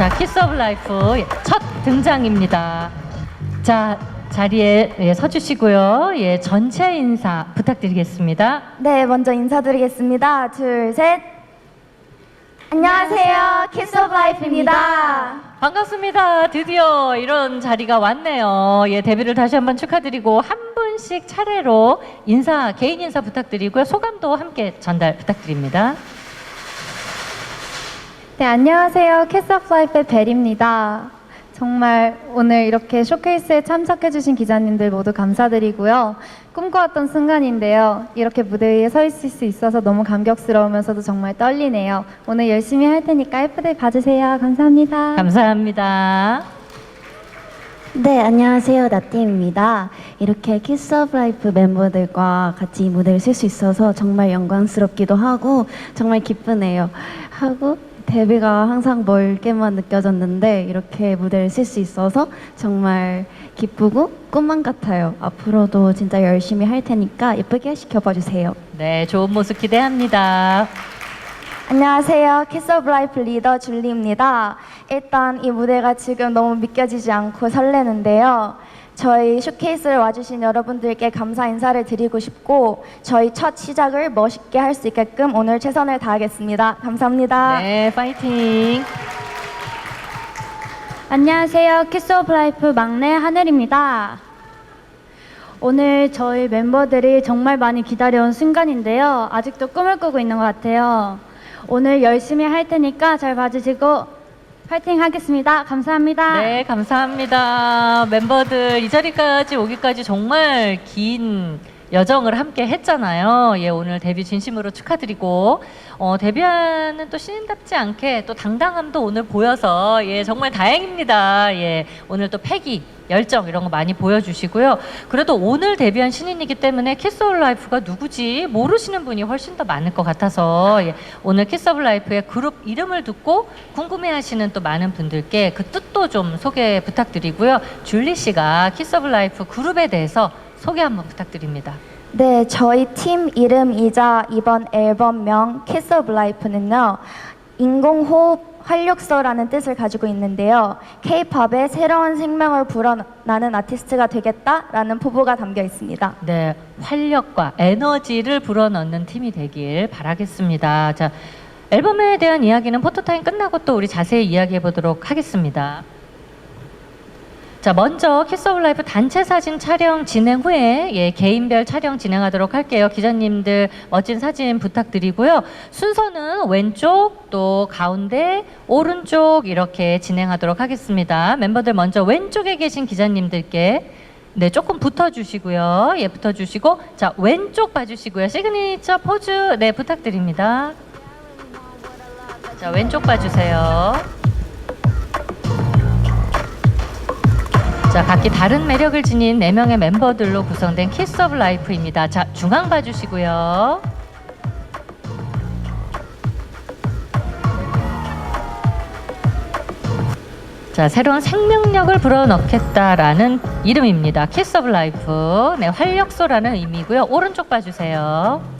자, 키스 오브 라이프 첫 등장입니다. 자, 자리에 예, 서주시고요. 예, 전체 인사 부탁드리겠습니다. 네, 먼저 인사드리겠습니다. 둘, 셋. 안녕하세요. 키스 오브 라이프입니다. 반갑습니다. 드디어 이런 자리가 왔네요. 예, 데뷔를 다시 한번 축하드리고 한 분씩 차례로 인사, 개인 인사 부탁드리고요. 소감도 함께 전달 부탁드립니다. 네, 안녕하세요. 키스 오브 라이프의 벨입니다. 정말 오늘 이렇게 쇼케이스에 참석해주신 기자님들 모두 감사드리고요. 꿈꿔왔던 순간인데요. 이렇게 무대 위에 서 있을 수 있어서 너무 감격스러우면서도 정말 떨리네요. 오늘 열심히 할 테니까 예쁘게 봐주세요. 감사합니다. 감사합니다. 네, 안녕하세요. 나띠입니다. 이렇게 키스 오브 라이프 멤버들과 같이 이 무대를 쓸 수 있어서 정말 영광스럽기도 하고 정말 기쁘네요. 하고 데뷔가 항상 멀게만 느껴졌는데 이렇게 무대를 쓸 수 있어서 정말 기쁘고 꿈만 같아요. 앞으로도 진짜 열심히 할 테니까 예쁘게 지켜봐 주세요. 네, 좋은 모습 기대합니다. 안녕하세요. 키스 오브 라이프 리더 줄리입니다. 일단 이 무대가 지금 너무 믿겨지지 않고 설레는데요. 저희 쇼케이스를 와주신 여러분들께 감사 인사를 드리고 싶고 저희 첫 시작을 멋있게 할 수 있게끔 오늘 최선을 다하겠습니다. 감사합니다. 네, 파이팅. 안녕하세요. 키스 오브 라이프 막내 하늘입니다. 오늘 저희 멤버들이 정말 많이 기다려온 순간인데요. 아직도 꿈을 꾸고 있는 것 같아요. 오늘 열심히 할 테니까 잘 봐주시고 파이팅 하겠습니다. 감사합니다. 네, 감사합니다. 멤버들 이 자리까지 오기까지 정말 긴 여정을 함께 했잖아요. 예, 오늘 데뷔 진심으로 축하드리고, 어, 데뷔하는 또 신인답지 않게 또 당당함도 오늘 보여서, 예, 정말 다행입니다. 예, 오늘 또 패기, 열정 이런 거 많이 보여주시고요. 그래도 오늘 데뷔한 신인이기 때문에 키스 오브 라이프가 누구지 모르시는 분이 훨씬 더 많을 것 같아서 예, 오늘 키스 오브 라이프의 그룹 이름을 듣고 궁금해하시는 또 많은 분들께 그 뜻도 좀 소개 부탁드리고요. 줄리 씨가 키스 오브 라이프 그룹에 대해서 소개 한번 부탁드립니다. 네, 저희 팀 이름이자 이번 앨범명 Kiss of Life는요. 인공호흡 활력소라는 뜻을 가지고 있는데요. K-팝에 새로운 생명을 불어나는 아티스트가 되겠다라는 포부가 담겨 있습니다. 네, 활력과 에너지를 불어넣는 팀이 되길 바라겠습니다. 자, 앨범에 대한 이야기는 포토타임 끝나고 또 우리 자세히 이야기해 보도록 하겠습니다. 자, 먼저 키스 오브 라이프 단체 사진 촬영 진행 후에 예, 개인별 촬영 진행하도록 할게요. 기자님들 멋진 사진 부탁드리고요. 순서는 왼쪽 또 가운데 오른쪽 이렇게 진행하도록 하겠습니다. 멤버들 먼저 왼쪽에 계신 기자님들께 네, 조금 붙어 주시고요. 예, 붙어 주시고 자, 왼쪽 봐 주시고요. 시그니처 포즈 네, 부탁드립니다. 자, 왼쪽 봐 주세요. 자, 각기 다른 매력을 지닌 네명의 멤버들로 구성된 키스 오브 라이프입니다. 자, 중앙 봐주시고요. 자, 새로운 생명력을 불어넣겠다라는 이름입니다. 키스 오브 라이프. 네, 활력소라는 의미고요. 오른쪽 봐주세요.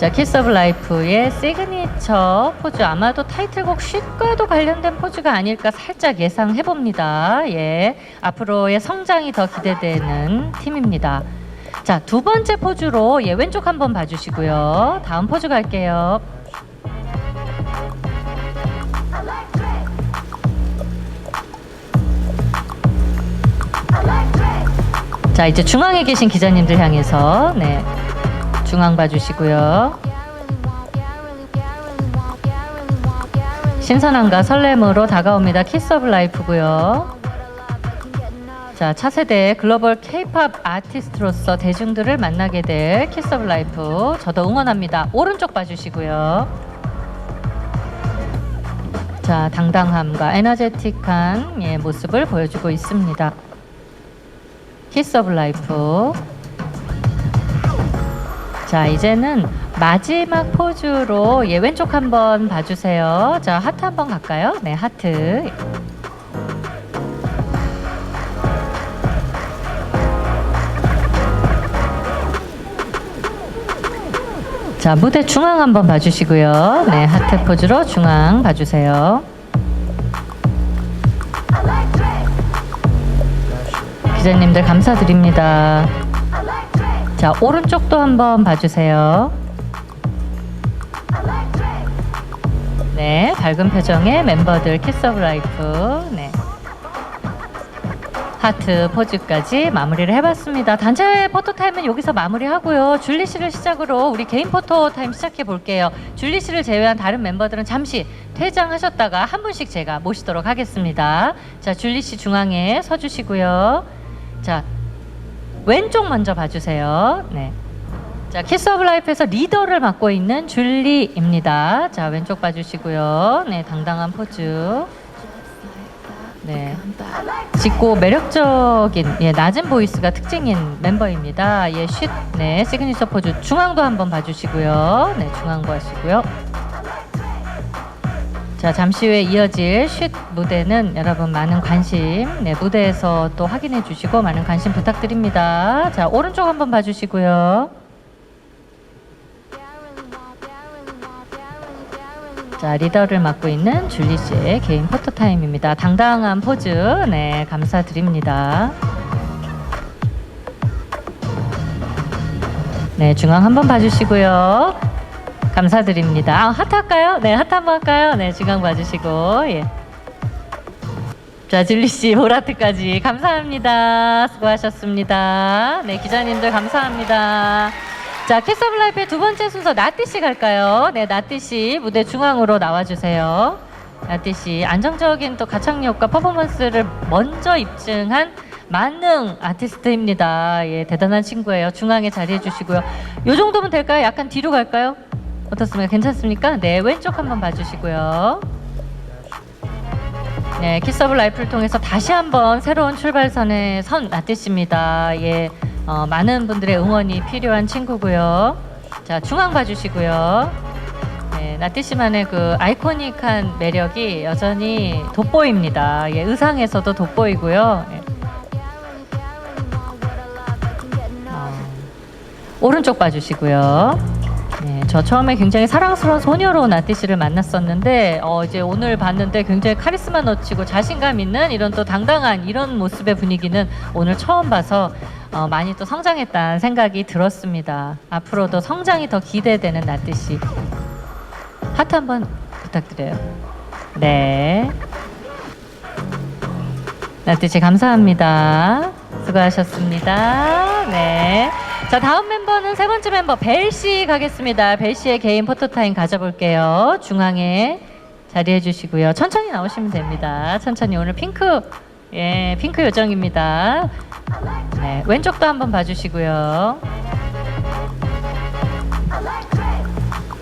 자, 키스 오브 라이프의 시그니처 포즈 아마도 타이틀곡 쉿과도 관련된 포즈가 아닐까 살짝 예상해 봅니다. 예. 앞으로의 성장이 더 기대되는 팀입니다. 자, 두 번째 포즈로 예, 왼쪽 한번 봐 주시고요. 다음 포즈 갈게요. 자, 이제 중앙에 계신 기자님들 향해서 네. 중앙 봐주시고요. 신선함과 설렘으로 다가옵니다. 키스 오브 라이프고요. 자, 차세대 글로벌 K-팝 아티스트로서 대중들을 만나게 될 키스 오브 라이프. 저도 응원합니다. 오른쪽 봐주시고요. 자, 당당함과 에너제틱한 예, 모습을 보여주고 있습니다. 키스 오브 라이프. 자, 이제는 마지막 포즈로 예, 왼쪽 한번 봐주세요. 자, 하트 한번 갈까요? 네, 하트. 자, 무대 중앙 한번 봐주시고요. 네, 하트 포즈로 중앙 봐주세요. 기자님들 감사드립니다. 자, 오른쪽도 한번 봐주세요. 네, 밝은 표정의 멤버들 키스 오브 라이프. 네. 하트 포즈까지 마무리를 해봤습니다. 단체 포토 타임은 여기서 마무리하고요. 줄리 씨를 시작으로 우리 개인 포토 타임 시작해 볼게요. 줄리 씨를 제외한 다른 멤버들은 잠시 퇴장하셨다가 한 분씩 제가 모시도록 하겠습니다. 자, 줄리 씨 중앙에 서주시고요. 자, 왼쪽 먼저 봐주세요. 네. 자, 키스 오브 라이프에서 리더를 맡고 있는 줄리입니다. 자, 왼쪽 봐주시고요. 네, 당당한 포즈. 네. 짙고 매력적인 예, 낮은 보이스가 특징인 멤버입니다. 예, 쉿, 네, 시그니처 포즈 중앙도 한번 봐주시고요. 네, 중앙 보시고요. 자, 잠시 후에 이어질 쉿 무대는 여러분 많은 관심, 네, 무대에서 또 확인해 주시고 많은 관심 부탁드립니다. 자, 오른쪽 한번 봐주시고요. 자, 리더를 맡고 있는 줄리 씨의 개인 포토 타임입니다. 당당한 포즈, 네, 감사드립니다. 네, 중앙 한번 봐주시고요. 감사드립니다. 아, 하트 할까요? 네, 하트 한번 할까요? 네, 중앙 봐주시고, 예. 자, 줄리 씨, 보라트까지 감사합니다. 수고하셨습니다. 네, 기자님들 감사합니다. 자, 키스 오브 라이프의 두 번째 순서 나띠 씨 갈까요? 네, 나띠 씨 무대 중앙으로 나와 주세요. 나띠 씨 안정적인 또 가창력과 퍼포먼스를 먼저 입증한 만능 아티스트입니다. 예, 대단한 친구예요. 중앙에 자리해 주시고요. 요 정도면 될까요? 약간 뒤로 갈까요? 어떻습니까? 괜찮습니까? 네, 왼쪽 한번 봐 주시고요. 네, 키스 오브 라이프를 통해서 다시 한번 새로운 출발선에 선 씨입니다. 예. 어, 많은 분들의 응원이 필요한 친구고요. 자, 중앙 봐주시고요. 네, 나띠 씨만의 그 아이코닉한 매력이 여전히 돋보입니다. 예, 의상에서도 돋보이고요. 예. 어, 오른쪽 봐주시고요. 네, 저 처음에 굉장히 사랑스러운 소녀로 나띠 씨를 만났었는데 어, 이제 오늘 봤는데 굉장히 카리스마 넘치고 자신감 있는 이런 또 당당한 이런 모습의 분위기는 오늘 처음 봐서 어, 많이 또 성장했다는 생각이 들었습니다. 앞으로도 성장이 더 기대되는 나띠 씨. 하트 한번 부탁드려요. 네. 나띠 씨 감사합니다. 수고하셨습니다. 네. 자, 다음 멤버는 세 번째 멤버 벨 씨 가겠습니다. 벨 씨의 개인 포토 타임 가져볼게요. 중앙에 자리해 주시고요. 천천히 나오시면 됩니다. 천천히 오늘 핑크 예, 핑크 요정입니다. 네, 왼쪽도 한번 봐주시고요.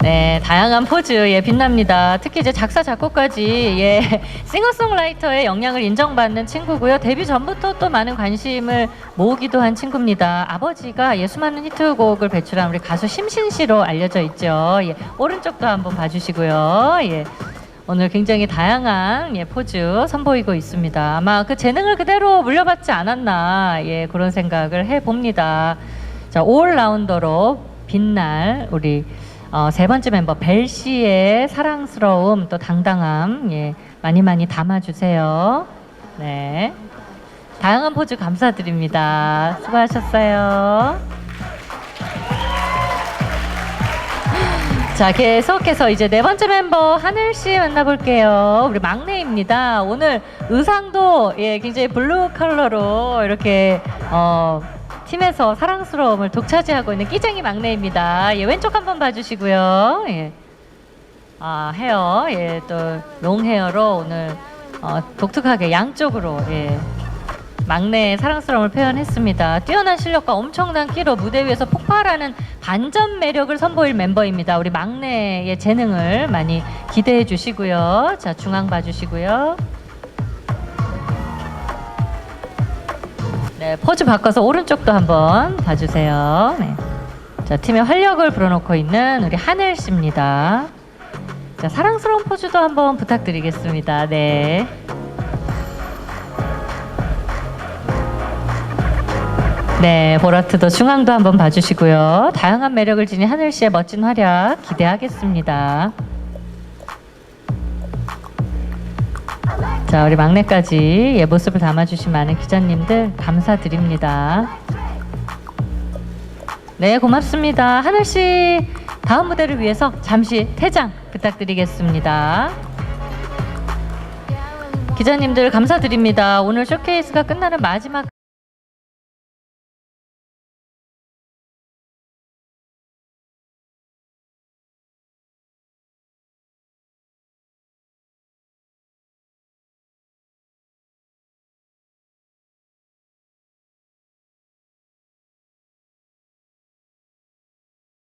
네, 다양한 포즈 예 빛납니다. 특히 이제 작사 작곡까지 예 싱어송라이터의 역량을 인정받는 친구고요. 데뷔 전부터 또 많은 관심을 모으기도 한 친구입니다. 아버지가 예 수많은 히트곡을 배출한 우리 가수 심신 씨로 알려져 있죠. 예 오른쪽도 한번 봐주시고요. 예. 오늘 굉장히 다양한 예, 포즈 선보이고 있습니다. 아마 그 재능을 그대로 물려받지 않았나 예, 그런 생각을 해봅니다. 자, 올라운더로 빛날 우리 어, 세 번째 멤버 벨 씨의 사랑스러움 또 당당함 예, 많이 많이 담아주세요. 네, 다양한 포즈 감사드립니다. 수고하셨어요. 자, 계속해서 이제 네 번째 멤버 하늘 씨 만나볼게요. 우리 막내입니다. 오늘 의상도 예, 굉장히 블루 컬러로 이렇게 어, 팀에서 사랑스러움을 독차지하고 있는 끼쟁이 막내입니다. 예, 왼쪽 한번 봐주시고요. 예. 아, 헤어, 예, 또 롱 헤어로 오늘 어, 독특하게 양쪽으로 예, 막내의 사랑스러움을 표현했습니다. 뛰어난 실력과 엄청난 끼로 무대 위에서 폭발하는 반전 매력을 선보일 멤버입니다. 우리 막내의 재능을 많이 기대해 주시고요. 자, 중앙 봐주시고요. 네, 포즈 바꿔서 오른쪽도 한번 봐주세요. 네. 자, 팀의 활력을 불어넣고 있는 우리 하늘 씨입니다. 자, 사랑스러운 포즈도 한번 부탁드리겠습니다. 네. 네, 보라트도 중앙도 한번 봐주시고요. 다양한 매력을 지닌 하늘 씨의 멋진 활약 기대하겠습니다. 자, 우리 막내까지 예 모습을 담아주신 많은 기자님들 감사드립니다. 네, 고맙습니다. 하늘 씨 다음 무대를 위해서 잠시 퇴장 부탁드리겠습니다. 기자님들 감사드립니다. 오늘 쇼케이스가 끝나는 마지막